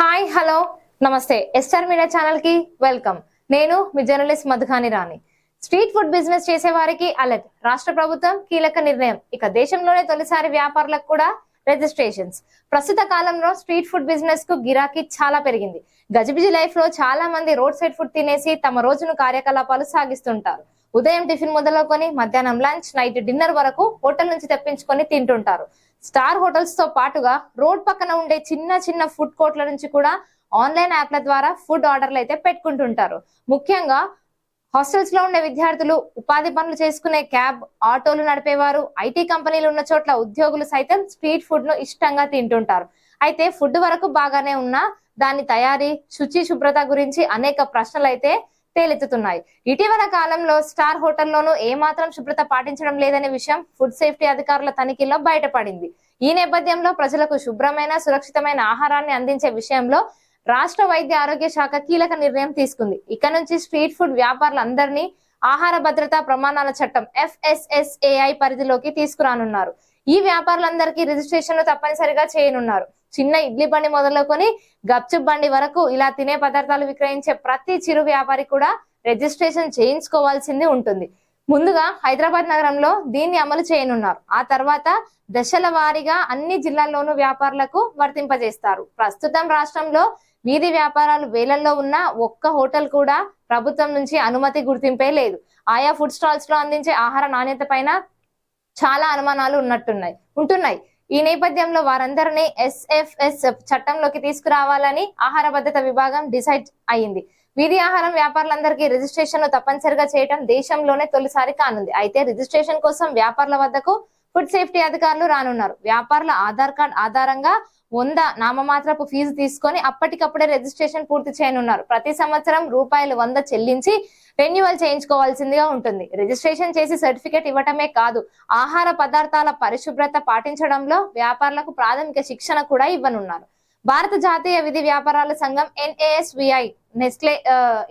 Hi hello. నమస్తే. SR media ఛానల్కి welcome. నేను మీ journalist Madhukhani Rani. Street food business చేసే వారికి అలర్ట్. రాష్ట్ర ప్రభుత్వం కీలక నిర్ణయం. ఇక దేశంలోనే తొలిసారి వ్యాపారులకు కూడా రిజిస్ట్రేషన్స్ ప్రస్తుత కాలంలో స్ట్రీట్ ఫుడ్ బిజినెస్కు గిరాకీ చాలా పెరిగింది. గజిబిజి లైఫ్లో చాలా మంది రోడ్ సైడ్ ఫుడ్ తినేసి తమ రోజును కార్యకలాపాలు సాగిస్తుంటారు. ఉదయం టిఫిన్ మొదలుకొని మధ్యాహ్నం లంచ్ నైట్ డిన్నర్ వరకు హోటల్ నుంచి తెప్పించుకొని తింటుంటారు. స్టార్ హోటల్స్తో పాటుగా రోడ్ పక్కన ఉండే చిన్న చిన్న ఫుడ్ కోర్ట్ల నుంచి కూడా ఆన్లైన్ యాప్ల ద్వారా ఫుడ్ ఆర్డర్లు అయితే పెట్టుకుంటుంటారు. ముఖ్యంగా హాస్టల్స్లో ఉండే విద్యార్థులు ఉపాధి పనులు చేసుకునే క్యాబ్ ఆటోలు నడిపేవారు ఐటీ కంపెనీలు ఉన్న చోట్ల ఉద్యోగులు సైతం స్ట్రీట్ ఫుడ్ను ఇష్టంగా తింటుంటారు. అయితే ఫుడ్ వరకు బాగానే ఉన్నా దాని తయారీ శుచి శుభ్రత గురించి అనేక ప్రశ్నలు అయితే తేలెత్తుతున్నాయి. ఇటీవల కాలంలో స్టార్ హోటల్లోనూ ఏమాత్రం శుభ్రత పాటించడం లేదనే విషయం ఫుడ్ సేఫ్టీ అధికారుల తనిఖీలో బయటపడింది. ఈ నేపథ్యంలో ప్రజలకు శుభ్రమైన సురక్షితమైన ఆహారాన్ని అందించే విషయంలో రాష్ట్ర వైద్య ఆరోగ్య శాఖ కీలక నిర్ణయం తీసుకుంది. ఇక నుంచి స్ట్రీట్ ఫుడ్ వ్యాపారులందరినీ ఆహార భద్రతా ప్రమాణాల చట్టం ఎఫ్ఎస్ఎస్ఏఐ పరిధిలోకి తీసుకురానున్నారు. ఈ వ్యాపారులందరికీ రిజిస్ట్రేషన్లు తప్పనిసరిగా చేయనున్నారు. చిన్న ఇడ్లీ బండి మొదలుకొని గప్చుప్ బండి వరకు ఇలా తినే పదార్థాలు విక్రయించే ప్రతి చిరు వ్యాపారి కూడా రిజిస్ట్రేషన్ చేయించుకోవాల్సింది ఉంటుంది. ముందుగా హైదరాబాద్ నగరంలో దీన్ని అమలు చేయనున్నారు. ఆ తర్వాత దశల వారీగా అన్ని జిల్లాల్లోనూ వ్యాపారులకు వర్తింపజేస్తారు. ప్రస్తుతం రాష్ట్రంలో వీధి వ్యాపారాలు వేలల్లో ఉన్న ఒక్క హోటల్ కూడా ప్రభుత్వం నుంచి అనుమతి గుర్తింపే లేదు. ఆయా ఫుడ్ స్టాల్స్లో అందించే ఆహార నాణ్యత పైన చాలా అనుమానాలు ఉన్నట్టున్నాయి ఉంటున్నాయి. ఈ నేపథ్యంలో వారందరినీ ఎస్ఎఫ్ఎస్ చట్టంలోకి తీసుకురావాలని ఆహార భద్రత విభాగం డిసైడ్ అయింది వీధి ఆహారం వ్యాపారులందరికీ రిజిస్ట్రేషన్ తప్పనిసరిగా చేయడం దేశంలోనే తొలిసారి కానుంది. అయితే రిజిస్ట్రేషన్ కోసం వ్యాపారుల వద్దకు ఫుడ్ సేఫ్టీ అధికారులు రానున్నారు. వ్యాపారుల ఆధార్ కార్డ్ ఆధారంగా వంద నామమాత్రపు ఫీజు తీసుకొని అప్పటికప్పుడే రిజిస్ట్రేషన్ పూర్తి చేయనున్నారు. ప్రతి సంవత్సరం రూపాయలు వంద చెల్లించి రెన్యువల్ చేయించుకోవాల్సిందిగా ఉంటుంది. రిజిస్ట్రేషన్ చేసి సర్టిఫికేట్ ఇవ్వటమే కాదు ఆహార పదార్థాల పరిశుభ్రత పాటించడంలో వ్యాపారులకు ప్రాథమిక శిక్షణ కూడా ఇవ్వనున్నారు. భారత జాతీయ విధి వ్యాపారాల సంఘం ఎన్ఏఎస్విఐ నెస్లే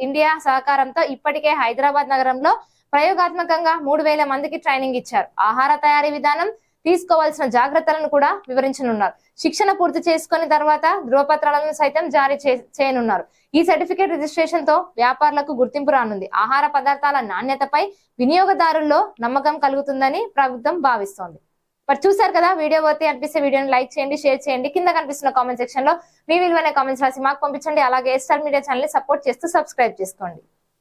ఇండియా సహకారంతో ఇప్పటికే హైదరాబాద్ నగరంలో ప్రయోగాత్మకంగా మూడు వేల మందికి ట్రైనింగ్ ఇచ్చారు. ఆహార తయారీ విధానం తీసుకోవాల్సిన జాగ్రత్తలను కూడా వివరించనున్నారు. శిక్షణ పూర్తి చేసుకుని తర్వాత ధృవపత్రాలను సైతం జారీ చే- చేయనున్నారు. ఈ సర్టిఫికేట్ రిజిస్ట్రేషన్తో వ్యాపారులకు గుర్తింపు రానుంది. ఆహార పదార్థాల నాణ్యతపై వినియోగదారుల్లో నమ్మకం కలుగుతుందని ప్రభుత్వం భావిస్తోంది. మరి చూసారు కదా వీడియో పోతే అనిపిస్తే వీడియోని లైక్ చేయండి షేర్ చేయండి. కింద కనిపిస్తున్న కామెంట్ సెక్షన్లో మీ విలువైన కామెంట్స్ రాసి మాకు పంపించండి. అలాగే ఎస్ఆర్ మీడియా ఛానల్ సపోర్ట్ చేస్తూ సబ్స్క్రైబ్ చేసుకోండి.